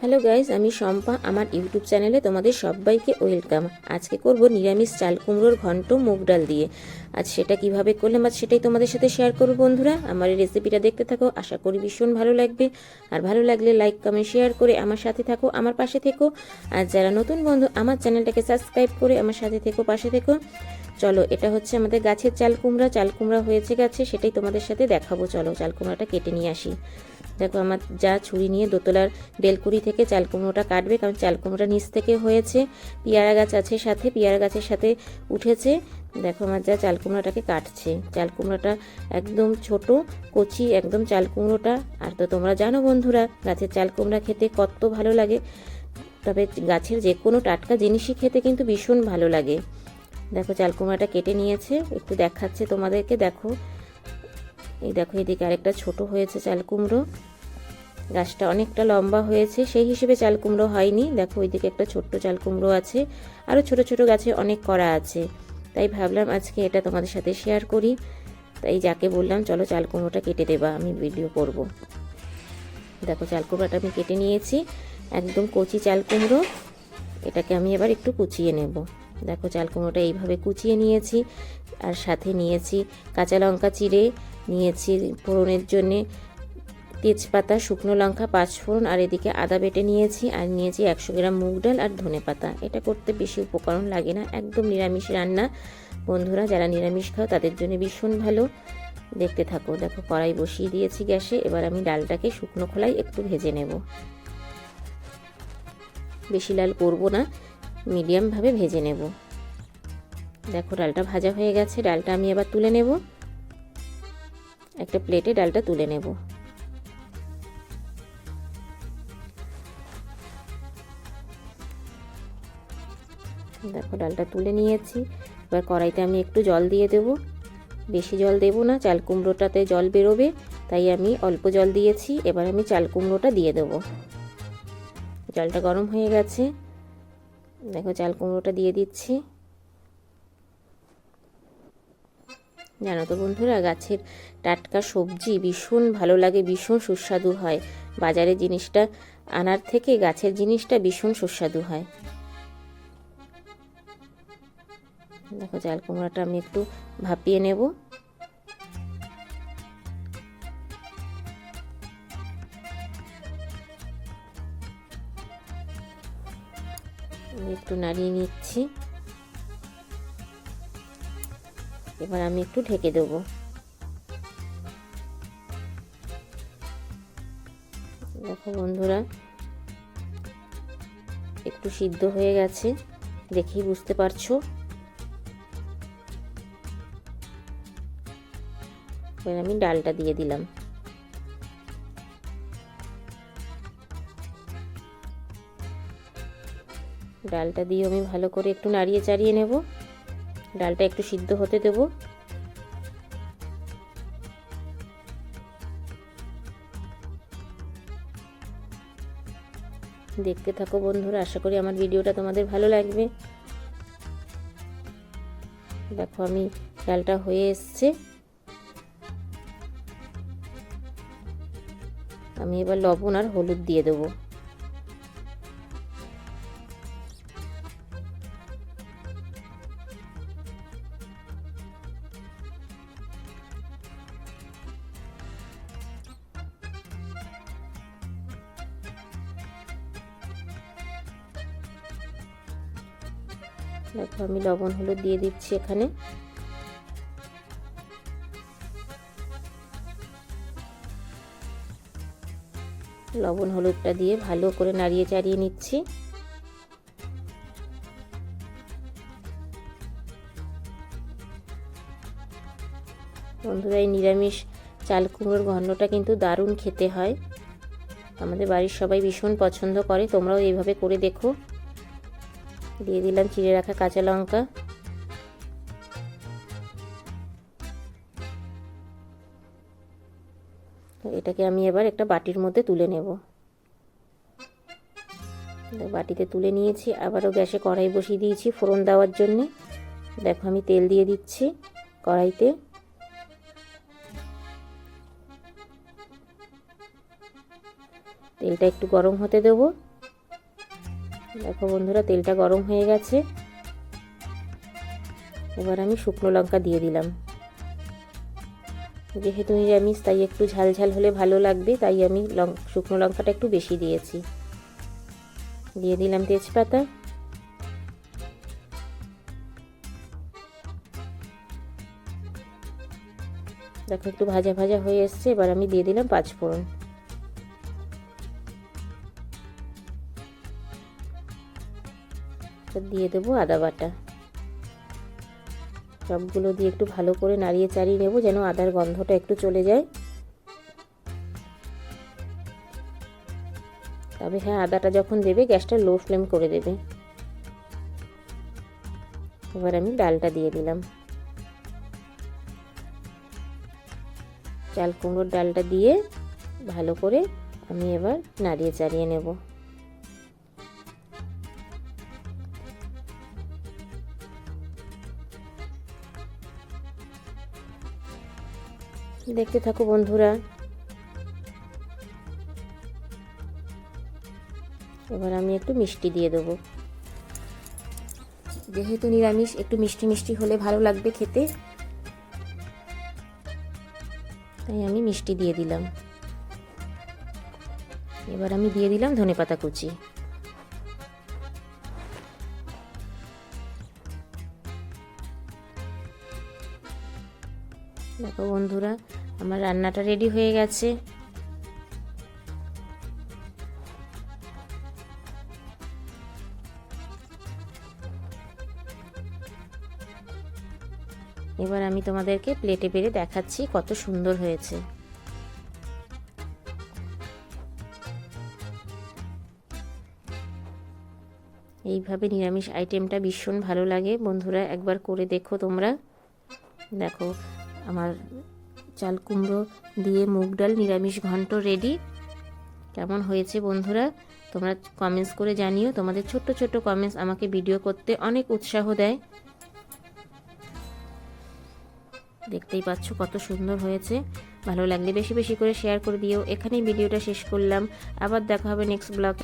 Hello guys আমি শম্পা, আমার YouTube চ্যানেলে তোমাদের সবাইকে ওয়েলকাম। আজকে করব নিরামিষ চাল কুমড়োর ঘন্ট মুগ ডাল দিয়ে। আজ সেটা কীভাবে করলাম, আজ সেটাই তোমাদের সাথে শেয়ার করব বন্ধুরা। আমার এই রেসিপিটা দেখতে থাকো, আশা করি ভীষণ ভালো লাগবে। আর ভালো লাগলে লাইক কমেন্ট শেয়ার করে আমার সাথে থাকো, আমার পাশে থেকো। আর যারা নতুন বন্ধু, আমার চ্যানেলটাকে সাবস্ক্রাইব করে আমার সাথে থেকো, পাশে থেকো। চলো, এটা হচ্ছে আমাদের গাছের চাল কুমড়া। চাল কুমড়া হয়েছে গাছে, সেটাই তোমাদের সাথে দেখাবো। চলো, চাল কুমড়াটা কেটে নিয়ে আসি। দেখো আমার যা ছুরি নিয়ে দোতলার বেলকুড়ি থেকে চাল কুমড়োটা কাটবে, কারণ চাল কুমড়োটা নিচ থেকে হয়েছে। পেয়ারা গাছ আছে সাথে, পেয়ারা গাছের সাথে উঠেছে। দেখো আমার যা চাল কুমড়োটাকে কাটছে। চাল কুমড়োটা একদম ছোট, কচি, একদম চাল কুমড়োটা আর তো তোমরা জানো বন্ধুরা, গাছের চাল কুমড়া খেতে কত ভালো লাগে। তবে গাছের যে কোনো টাটকা জিনিসই খেতে কিন্তু ভীষণ ভালো লাগে। দেখো চাল কুমড়াটা কেটে নিয়েছে, একটু দেখাচ্ছে তোমাদেরকে, দেখো। এই দেখো, এদিকে আরেকটা ছোট হয়েছে চাল কুমড়ো। গাছটা অনেকটা লম্বা হয়েছে, সেই হিসেবে চাল কুমড়ো হয়নি। দেখো, ওইদিকে একটা ছোট্ট চাল কুমড়ো আছে আরও ছোট ছোট গাছে অনেক করা আছে। তাই ভাবলাম আজকে এটা তোমাদের সাথে শেয়ার করি। তাই যাকে বললাম, চলো চাল কুমড়োটা কেটে দেবা, আমি ভিডিও করব। দেখো, চাল কুমড়োটা আমি কেটে নিয়েছি, একদম কচি চাল কুমড়ো। এটাকে আমি এবার একটু কুচিয়ে নেব। দেখো, চাল কুমড়োটা এইভাবে কুচিয়ে নিয়েছি, আর সাথে নিয়েছি কাঁচা লঙ্কা চিড়ে নিয়েছি ফোড়নের জন্যে। তেজপাতা, শুকনো লঙ্কা পাঁচ ফোড়ন আর এদিকে আদা বেটে নিয়েছি আর নিয়েছি একশো গ্রাম মুগ ডাল আর ধনে পাতা। এটা করতে বেশি উপকরণ লাগে না, একদম নিরামিষ রান্না। বন্ধুরা, যারা নিরামিষ খাও, তাদের জন্য ভীষণ ভালো। দেখতে থাকো, দেখো, কড়াই বসিয়ে দিয়েছি গ্যাসে। এবার আমি ডালটাকে শুকনো খোলায় একটু ভেজে নেব। বেশি লাল করব না মিডিয়ামভাবে ভেজে নেব। দেখো, ডালটা ভাজা হয়ে গেছে। ডালটা আমি এবার তুলে নেব। একটা প্লেটে ডালটা তুলে নেব। দেখো, ডালটা তুলে নিয়েছি। এবার কড়াইতে আমি একটু জল দিয়ে দেব। বেশি জল দেব না, চাল কুমড়োটাতে জল বেরোবে, তাই আমি অল্প জল দিয়েছি। এবার আমি চাল কুমড়োটা দিয়ে দেব। জলটা গরম হয়ে গেছে। দেখো, চাল কুমড়োটা দিয়ে দিচ্ছি। জানো তো বন্ধুরা, গাছের টাটকা সবজি ভীষণ ভালো লাগে, ভীষণ সুস্বাদু হয়। বাজারে জিনিসটা আনার থেকে গাছের জিনিসটা ভীষণ সুস্বাদু হয়। দেখো, চাল কুমড়াটা আমি একটু ভাপিয়ে নেব। একটু নাড়িয়ে নিচ্ছি। এবার আমি একটু ঢেকে দেবো। দেখো বন্ধুরা, একটু সিদ্ধ হয়ে গেছে, দেখেই বুঝতে পারছ? এবার আমি ডালটা দিয়ে দিলাম। ডালটা দিয়ে আমি ভালো করে একটু নাড়িয়ে চাড়িয়ে নেব। ডালটা একটু সিদ্ধ হতে দেব। দেখতে থাকো বন্ধুরা, আশা করি আমার ভিডিওটা তোমাদের ভালো লাগবে। দেখো আমি ডালটা হয়ে এসছে। আমি এবার লবণ আর হলুদ দিয়ে দেবো। দেখো আমি লবণ হলুদ দিয়ে দিচ্ছি এখানে। লবণ হলুদটা দিয়ে ভালো করে নাড়িয়ে চাড়িয়ে নিচ্ছি। বন্ধুরা, এই নিরামিষ চাল কুমড়োর ঘন্নটা কিন্তু দারুণ খেতে হয়। আমাদের বাড়ির সবাই ভীষণ পছন্দ করে, তোমরাও এইভাবে করে দেখো। দিয়ে দিলাম চিড়ে রাখা কাঁচা লঙ্কা। এটাকে আমি এবার একটা বাটির মধ্যে তুলে নেব। বাটিতে তুলে নিয়েছি, আবারও গ্যাসে কড়াই বসিয়ে দিয়েছি ফোড়ন দেওয়ার জন্যে। দেখো আমি তেল দিয়ে দিচ্ছি কড়াইতে। তেলটা একটু গরম হতে দেবো। দেখো বন্ধুরা, তেলটা গরম হয়ে গেছে। এবার আমি শুকনো লঙ্কা দিয়ে দিলাম। যেহেতু নিরামিষ, তাই একটু ঝাল ঝাল হলে ভালো লাগবে, তাই আমি লং শুকনো লঙ্কাটা একটু বেশি দিয়েছি। দিয়ে দিলাম তেজপাতা। দেখো একটু ভাজা ভাজা হয়ে এসছে, এবার আমি দিয়ে দিলাম পাঁচ ফোড়ন দিয়ে দেবো আদা বাটা সবগুলো দিয়ে একটু ভালো করে নাড়িয়ে চাড়িয়ে নেব যেন আদার গন্ধটা একটু চলে যায়। তবে হ্যাঁ আদাটা যখন দেবে, গ্যাসটা লো ফ্লেম করে দেবে। এবার আমি ডালটা দিয়ে দিলাম। চাল কুমড়োর ডালটা দিয়ে ভালো করে আমি এবার নাড়িয়ে চাড়িয়ে নেব। দেখতে থাকো বন্ধুরা। এবার আমি একটু মিষ্টি দিয়ে দেবো। যেহেতু নিরামিষ, একটু মিষ্টি মিষ্টি হলে ভালো লাগবে খেতে। তাই আমি মিষ্টি দিয়ে দিলাম। এবার আমি দিয়ে দিলাম ধনেপাতা কুচি। দেখো বন্ধুরা, আমার রান্নাটা রেডি হয়ে গেছে। এবার আমি তোমাদেরকে প্লেটে পেরে দেখাচ্ছি কত সুন্দর হয়েছে। এইভাবে নিরামিষ আইটেমটা ভীষণ ভালো লাগে। বন্ধুরা, একবার করে দেখো তোমরা। দেখো আমার চাল কুমড়ো দিয়ে মুগ ডাল, নিরামিষ ঘন্ট রেডি কেমন হয়েছে বন্ধুরা? তোমরা কমেন্টস করে জানিও। তোমাদের ছোট্ট ছোট্ট কমেন্টস আমাকে ভিডিও করতে অনেক উৎসাহ দেয়। দেখতেই পাচ্ছ কত সুন্দর হয়েছে। ভালো লাগলে বেশি বেশি করে শেয়ার করে দিও। এখানেই ভিডিওটা শেষ করলাম। আবার দেখা হবে নেক্সট ব্লগ